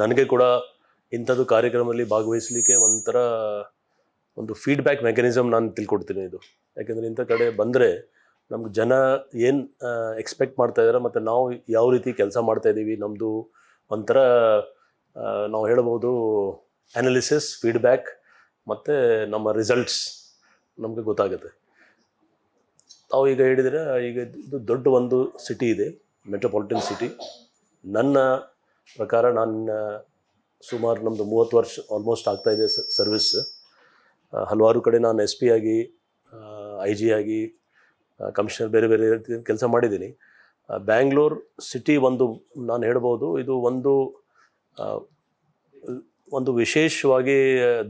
ನನಗೆ ಕೂಡ ಇಂಥದ್ದು ಕಾರ್ಯಕ್ರಮದಲ್ಲಿ ಭಾಗವಹಿಸಲಿಕ್ಕೆ ಒಂಥರ ಒಂದು ಫೀಡ್ಬ್ಯಾಕ್ ಮೆಕ್ಯಾನಿಸಮ್ ನಾನು ತಿಳ್ಕೊಡ್ತೀನಿ ಇದು. ಯಾಕೆಂದರೆ ಇಂಥ ಕಡೆ ಬಂದರೆ ನಮ್ಗೆ ಜನ ಏನು ಎಕ್ಸ್ಪೆಕ್ಟ್ ಮಾಡ್ತಾ ಇದ್ದಾರೆ ಮತ್ತು ನಾವು ಯಾವ ರೀತಿ ಕೆಲಸ ಮಾಡ್ತಾ ಇದ್ದೀವಿ ನಮ್ಮದು ಒಂಥರ ನಾವು ಹೇಳ್ಬೋದು ಅನಾಲಿಸಿಸ್ ಫೀಡ್ಬ್ಯಾಕ್ ಮತ್ತು ನಮ್ಮ ರಿಸಲ್ಟ್ಸ್ ನಮಗೆ ಗೊತ್ತಾಗುತ್ತೆ. ತಾವು ಈಗ ಹೇಳಿದರೆ ಈಗ ಇದು ದೊಡ್ಡ ಒಂದು ಸಿಟಿ ಇದೆ ಮೆಟ್ರೋಪಾಲಿಟನ್ ಸಿಟಿ ನನ್ನ ಪ್ರಕಾರ ನಾನು ಸುಮಾರು ನಮ್ಮದು ಮೂವತ್ತು ವರ್ಷ ಆಲ್ಮೋಸ್ಟ್ ಆಗ್ತಾ ಇದೆ ಸರ್ವಿಸ್ ಹಲವಾರು ಕಡೆ ನಾನು ಎಸ್ ಪಿ ಆಗಿ ಐ ಜಿ ಆಗಿ ಕಮಿಷನರ್ ಬೇರೆ ಬೇರೆ ಕೆಲಸ ಮಾಡಿದ್ದೀನಿ. ಬ್ಯಾಂಗ್ಳೂರ್ ಸಿಟಿ ಒಂದು ನಾನು ಹೇಳ್ಬೋದು, ಇದು ಒಂದು ಒಂದು ವಿಶೇಷವಾಗಿ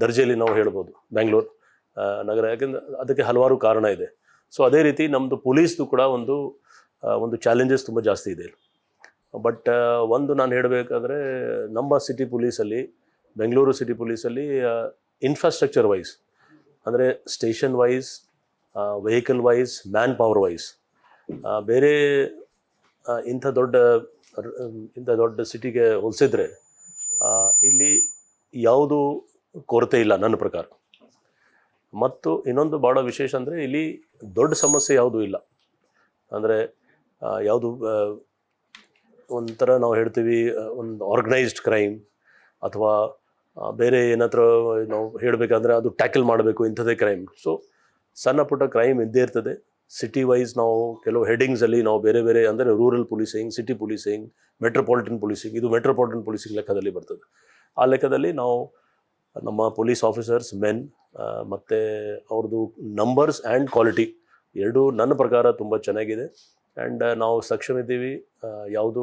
ದರ್ಜೆಯಲ್ಲಿ ನಾವು ಹೇಳ್ಬೋದು ಬ್ಯಾಂಗ್ಳೂರ್ ನಗರ. ಯಾಕೆಂದರೆ ಅದಕ್ಕೆ ಹಲವಾರು ಕಾರಣ ಇದೆ. ಸೊ ಅದೇ ರೀತಿ ನಮ್ಮದು ಪೊಲೀಸ್ದು ಕೂಡ ಒಂದು ಒಂದು ಚಾಲೆಂಜಸ್ ತುಂಬ ಜಾಸ್ತಿ ಇದೆ ಬಟ್ ಒಂದು ನಾನು ಹೇಳಬೇಕಾದ್ರೆ ನಮ್ಮ ಸಿಟಿ ಪೊಲೀಸಲ್ಲಿ ಬೆಂಗಳೂರು ಸಿಟಿ ಪೊಲೀಸಲ್ಲಿ ಇನ್ಫ್ರಾಸ್ಟ್ರಕ್ಚರ್ ವೈಸ್ ಅಂದರೆ station wise vehicle wise manpower wise ಬೇರೆ ಆ, ಇಂಥ ದೊಡ್ಡ ಇಂಥ ದೊಡ್ಡ ಸಿಟಿಗೆ ಹೋಲಿಸಿದ್ರೆ ಇಲ್ಲಿ ಯಾವುದು ಕೊರತೆ ಇಲ್ಲ ನನ್ನ ಪ್ರಕಾರ. ಮತ್ತು ಇನ್ನೊಂದು ಭಾಳ ವಿಶೇಷ ಅಂದರೆ ಇಲ್ಲಿ ದೊಡ್ಡ ಸಮಸ್ಯೆ ಯಾವುದೂ ಇಲ್ಲ. ಅಂದರೆ ಯಾವುದು ಒಂಥರ ನಾವು ಹೇಳ್ತೀವಿ ಒಂದು ಆರ್ಗನೈಸ್ಡ್ ಕ್ರೈಮ್ ಅಥವಾ ಬೇರೆ ಏನತ್ರ ನಾವು ಹೇಳಬೇಕಂದ್ರೆ ಅದು ಟ್ಯಾಕಲ್ ಮಾಡಬೇಕು ಇಂಥದ್ದೇ ಕ್ರೈಮ್ ಸೊ ಸಣ್ಣ ಪುಟ್ಟ ಕ್ರೈಮ್ ಇದ್ದೇ ಇರ್ತದೆ. ಸಿಟಿ ವೈಸ್ ನಾವು ಕೆಲವು ಹೆಡಿಂಗ್ಸಲ್ಲಿ ನಾವು ಬೇರೆ ಬೇರೆ ಅಂದರೆ rural policing city policing metropolitan policing ಇದು ಮೆಟ್ರೋಪಾಲಿಟನ್ ಪೊಲೀಸಿಂಗ್ ಲೆಕ್ಕದಲ್ಲಿ ಬರ್ತದೆ. ಆ ಲೆಕ್ಕದಲ್ಲಿ ನಾವು ನಮ್ಮ ಪೊಲೀಸ್ ಆಫೀಸರ್ಸ್ ಮೆನ್ ಮತ್ತು ಅವ್ರದ್ದು ನಂಬರ್ಸ್ ಆ್ಯಂಡ್ ಕ್ವಾಲಿಟಿ ಎರಡೂ ನನ್ನ ಪ್ರಕಾರ ತುಂಬ ಚೆನ್ನಾಗಿದೆ. ಆ್ಯಂಡ್ ನಾವು ಸಕ್ಷಮ ಇದ್ದೀವಿ. ಯಾವುದು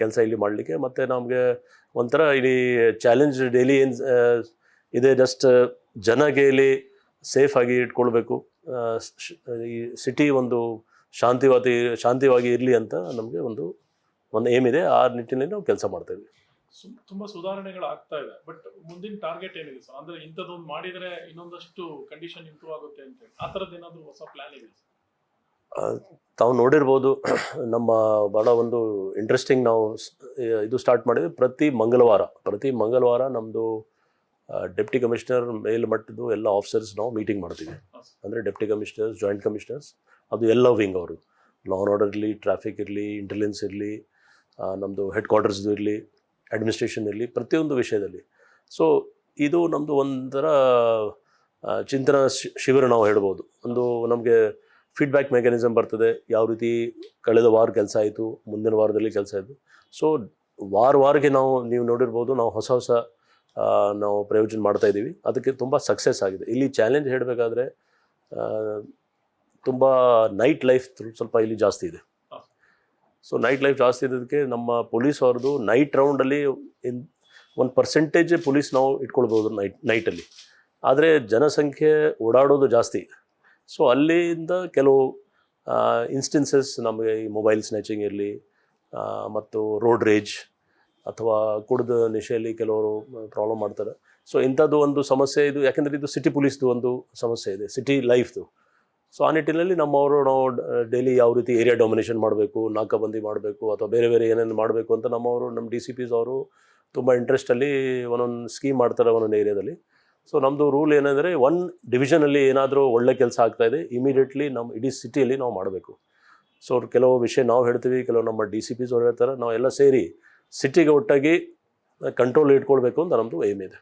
ಕೆಲಸ ಇಲ್ಲಿ ಮಾಡಲಿಕ್ಕೆ. ಮತ್ತು ನಮಗೆ ಒಂಥರ ಇಲ್ಲಿ ಚಾಲೆಂಜ್ ಡೈಲಿ ಏನು ಇದೆ. ಜಸ್ಟ್ ಜನಗೆ ಇಲ್ಲಿ ಸೇಫಾಗಿ ಇಟ್ಕೊಳ್ಬೇಕು. ಈ ಸಿಟಿ ಒಂದು ಶಾಂತಿವಾದಿ ಶಾಂತಿವಾಗಿ ಇರಲಿ ಅಂತ ನಮಗೆ ಒಂದು ಒಂದು ಏಮ್ ಇದೆ. ಆ ನಿಟ್ಟಿನಲ್ಲಿ ನಾವು ಕೆಲಸ ಮಾಡ್ತೇವೆ. ತುಂಬಾ ಸುಧಾರಣೆಗಳು ಆಗ್ತಾ ಇದೆ. ಬಟ್ ಮುಂದಿನ ಟಾರ್ಗೆಟ್ ಏನಿದೆ ಸರ್? ಅಂದ್ರೆ ಇಂಥದ್ದೊಂದು ಮಾಡಿದರೆ ಇನ್ನೊಂದಷ್ಟು ಕಂಡೀಷನ್ ಇಂಪ್ರೂವ್ ಆಗುತ್ತೆ ಅಂತ ಹೇಳಿ. ಆ ಥರದ್ದು ಏನಾದರೂ ಹೊಸ ಪ್ಲಾನ್ ಇದೆ ತಾವು ನೋಡಿರ್ಬೋದು ನಮ್ಮ ಭಾಳ ಒಂದು ಇಂಟ್ರೆಸ್ಟಿಂಗ್ ನಾವು ಇದು ಸ್ಟಾರ್ಟ್ ಮಾಡಿದ್ವಿ ಪ್ರತಿ ಮಂಗಳವಾರ. ಪ್ರತಿ ಮಂಗಳವಾರ ನಮ್ಮದು ಡೆಪ್ಟಿ ಕಮಿಷನರ್ ಮೇಲ್ಮಟ್ಟದ್ದು ಎಲ್ಲ ಆಫೀಸರ್ಸ್ ನಾವು ಮೀಟಿಂಗ್ ಮಾಡ್ತೀವಿ. ಅಂದರೆ ಡೆಪ್ಟಿ ಕಮಿಷನರ್ಸ್ ಜಾಯಿಂಟ್ ಕಮಿಷನರ್ಸ್ ಅದು ಎಲ್ಲ ವಿಂಗ್ ಅವರು. ಲಾ ಆ್ಯಂಡ್ ಆರ್ಡರ್ ಇರಲಿ ಟ್ರಾಫಿಕ್ ಇರಲಿ ಇಂಟೆಲಿಜೆನ್ಸ್ ಇರಲಿ ನಮ್ಮದು ಹೆಡ್ ಕ್ವಾರ್ಟರ್ಸ್ದು ಇರಲಿ ಅಡ್ಮಿನಿಸ್ಟ್ರೇಷನ್ ಇರಲಿ, ಪ್ರತಿಯೊಂದು ವಿಷಯದಲ್ಲಿ. ಸೊ ಇದು ನಮ್ಮದು ಒಂಥರ ಚಿಂತನಾ ಶಿಬಿರ ನಾವು ಹೇಳ್ಬೋದು. ಒಂದು ನಮಗೆ ಫೀಡ್ಬ್ಯಾಕ್ ಮೆಕ್ಯಾನಿಸಮ್ ಬರ್ತದೆ. ಯಾವ ರೀತಿ ಕಳೆದ ವಾರ ಕೆಲಸ ಆಯಿತು ಮುಂದಿನ ವಾರದಲ್ಲಿ ಕೆಲಸ ಆಯಿತು. ಸೊ ವಾರ ವಾರಕ್ಕೆ ನಾವು ನೀವು ನೋಡಿರ್ಬೋದು ನಾವು ಹೊಸ ಹೊಸ ನಾವು ಪ್ರಯೋಜನ ಮಾಡ್ತಾ ಇದ್ದೀವಿ. ಅದಕ್ಕೆ ತುಂಬ ಸಕ್ಸಸ್ ಆಗಿದೆ. ಇಲ್ಲಿ ಚಾಲೆಂಜ್ ಹೇಳಬೇಕಾದ್ರೆ ತುಂಬ ನೈಟ್ ಲೈಫ್ ಸ್ವಲ್ಪ ಇಲ್ಲಿ ಜಾಸ್ತಿ ಇದೆ. ಸೊ ನೈಟ್ ಲೈಫ್ ಜಾಸ್ತಿ ಇದ್ದದಕ್ಕೆ ನಮ್ಮ ಪೊಲೀಸ್ ಅವ್ರದ್ದು ನೈಟ್ ರೌಂಡಲ್ಲಿ ಇನ್ ಒಂದು ಪರ್ಸೆಂಟೇಜ್ ಪೊಲೀಸ್ ನಾವು ಇಟ್ಕೊಳ್ಬೋದು ನೈಟ್ ನೈಟಲ್ಲಿ ಆದರೆ ಜನಸಂಖ್ಯೆ ಓಡಾಡೋದು ಜಾಸ್ತಿ. ಸೊ ಅಲ್ಲಿಂದ ಕೆಲವು ಇನ್ಸ್ಟೆನ್ಸಸ್ ನಮಗೆ ಈ ಮೊಬೈಲ್ ಸ್ನ್ಯಾಚಿಂಗ್ ಇರಲಿ ಮತ್ತು ರೋಡ್ ರೇಜ್ ಅಥವಾ ಕುಡಿದ ನಿಶೆಯಲ್ಲಿ ಕೆಲವರು ಪ್ರಾಬ್ಲಮ್ ಮಾಡ್ತಾರೆ. ಸೊ ಇಂಥದ್ದು ಒಂದು ಸಮಸ್ಯೆ ಇದು. ಯಾಕೆಂದರೆ ಇದು ಸಿಟಿ ಪೊಲೀಸ್ದು ಒಂದು ಸಮಸ್ಯೆ ಇದೆ. ಸಿಟಿ ಲೈಫ್ದು ಸೊ ಆ ನಿಟ್ಟಿನಲ್ಲಿ ನಮ್ಮವರು ನಾವು ಡೈಲಿ ಯಾವ ರೀತಿ ಏರಿಯಾ ಡೊಮಿನೇಷನ್ ಮಾಡಬೇಕು, ನಾಕಾಬಂದಿ ಮಾಡಬೇಕು, ಅಥವಾ ಬೇರೆ ಬೇರೆ ಏನೇನು ಮಾಡಬೇಕು ಅಂತ ನಮ್ಮವರು, ನಮ್ಮ ಡಿ ಸಿ ಪಿಸ್ ಅವರು ತುಂಬ ಇಂಟ್ರೆಸ್ಟಲ್ಲಿ ಒಂದೊಂದು ಸ್ಕೀಮ್ ಮಾಡ್ತಾರೆ ಒಂದೊಂದು ಏರಿಯಾದಲ್ಲಿ ಸೊ ನಮ್ಮದು ರೂಲ್ ಏನಂದರೆ ಒನ್ ಡಿವಿಷನಲ್ಲಿ ಏನಾದರೂ ಒಳ್ಳೆ ಕೆಲಸ ಆಗ್ತಾ ಇದೆ ಇಮಿಡಿಯೇಟ್ಲಿ ನಮ್ಮ ಇಡೀ ಸಿಟಿಯಲ್ಲಿ ನಾವು ಮಾಡಬೇಕು. ಸೊ ಕೆಲವು ವಿಷಯ ನಾವು ಹೇಳ್ತೀವಿ, ಕೆಲವು ನಮ್ಮ ಡಿ ಸಿ ಪಿಸ್ ಅವ್ರು ಹೇಳ್ತಾರೆ, ನಾವೆಲ್ಲ ಸೇರಿ ಸಿಟಿಗೆ ಒಟ್ಟಾಗಿ ಕಂಟ್ರೋಲ್ ಇಟ್ಕೊಳ್ಬೇಕು ಅಂತ ನಮ್ಮದು ಏಮ್ ಇದೆ.